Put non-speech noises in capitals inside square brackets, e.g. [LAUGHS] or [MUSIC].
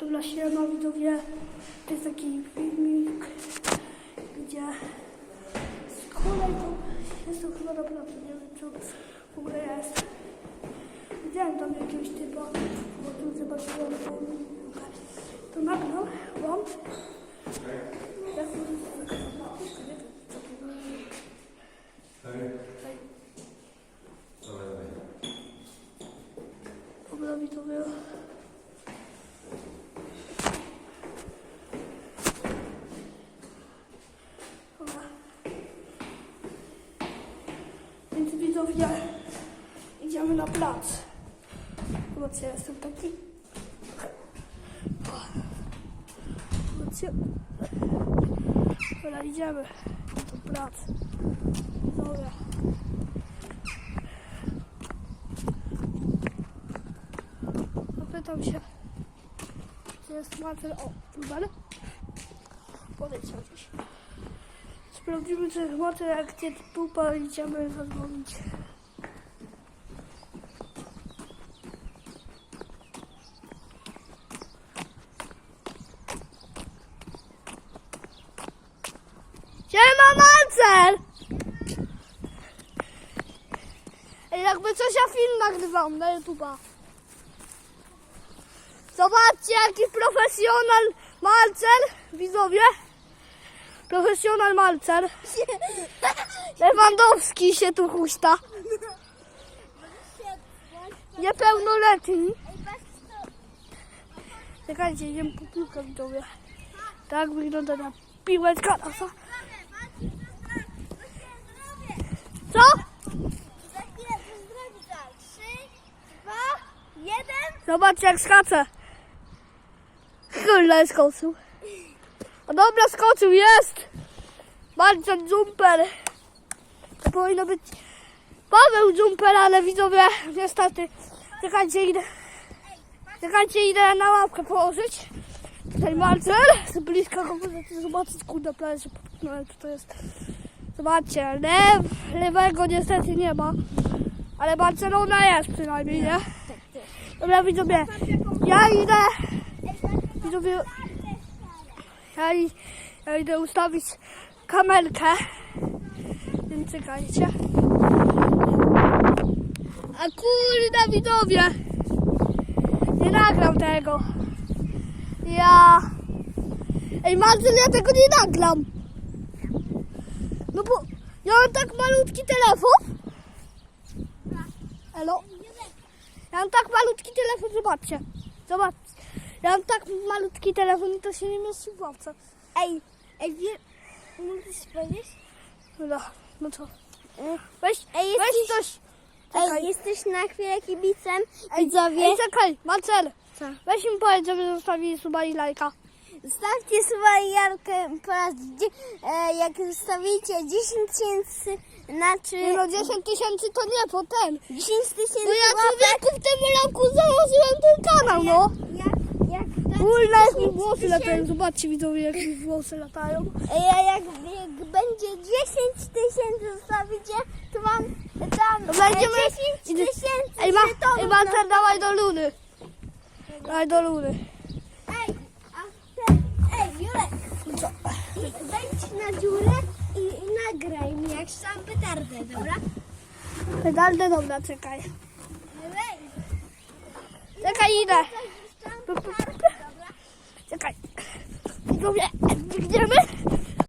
Dobra, siema widzowie. To jest taki filmik, gdzie z kolejną, jest to chyba naprawdę, nie wiem co w ogóle jest. Widziałem tam jakiegoś typa, bo tu zobaczyłem, bo to nagrał, wam. Jak to Dobra, widzowie. Dobra. Więc widzowie, idziemy na plac. Zobaczcie, jestem taki. Zobaczcie. Dobra, idziemy na plac. Dobra. Zapytam się, gdzie jest mater. O, numer. Poleciał gdzieś. Sprawdzimy, czy mater, jak gdzie tupa idziemy zadzwonić. Siema Marcel! Jakby coś ja film nagrywam na YouTube'a. Zobaczcie, jaki profesjonal Marcel, widzowie. Profesjonal Marcel. [LAUGHS] Lewandowski się tu huśta. Niepełnoletni. Czekajcie, idziemy po piłkę, widzowie. Tak wygląda na piłeczka nasza. Co? Zobaczcie jak skacze. Kurde, skoczył. O dobra, skoczył, jest! Bardzo jumper. To powinno być Paweł jumper, ale widzowie, niestety. Czekajcie, idę. Czekajcie, idę na łapkę położyć. Tutaj Marcel. Z bliska go możecie zobaczyć. Kurde, prawie się potknąłem, to jest. Zobaczcie, lew, lewego niestety nie ma. Ale Barcelona jest przynajmniej, nie? Dobra, widzowie, ja idę, widzowie, ja, idę ustawić kamerkę, więc czekajcie. A kurde, widzowie, nie nagram tego. Ja, ej Marcel, ja tego nie nagram. No bo ja mam tak malutki telefon. Elo. Ja mam tak malutki telefon, zobaczcie. Zobaczcie. Ja mam tak malutki telefon i to się nie mieści w ławce. Ej, ej, wie... Możesz powiedzieć? No, no co? Weź, Ej, weź jesteś- coś. Czekaj. Ej, jesteś na chwilę kibicem, Ej, widzowie. Ej, czekaj, Marcel. Co? Weź mi powiedz, żeby zostawili suba i lajka. Zostawcie swoją jarkę po raz e, jak zostawicie 10 tysięcy, znaczy no, 10 tysięcy to nie, po ten. 10 tysięcy No ja człowieku w tym roku założyłem ten kanał, no. Jak, jak, mi 10 włosy latają. Zobaczcie widzowie, jak mi włosy latają. Ej, a jak, jak będzie 10 tysięcy zostawicie, to wam tam będziemy... e, 10 Idę- tysięcy Ej, ma, ej Marcel, dawaj do Luny. Dawaj do Luny. Ej, a ten, ej, Julek, i wejdź na dziurę i, i nagraj mi jak sam petardę, dobra? Pedaldę, dobra, czekaj. Wejdź. Czekaj, idę. Sam petardę, première diamètre.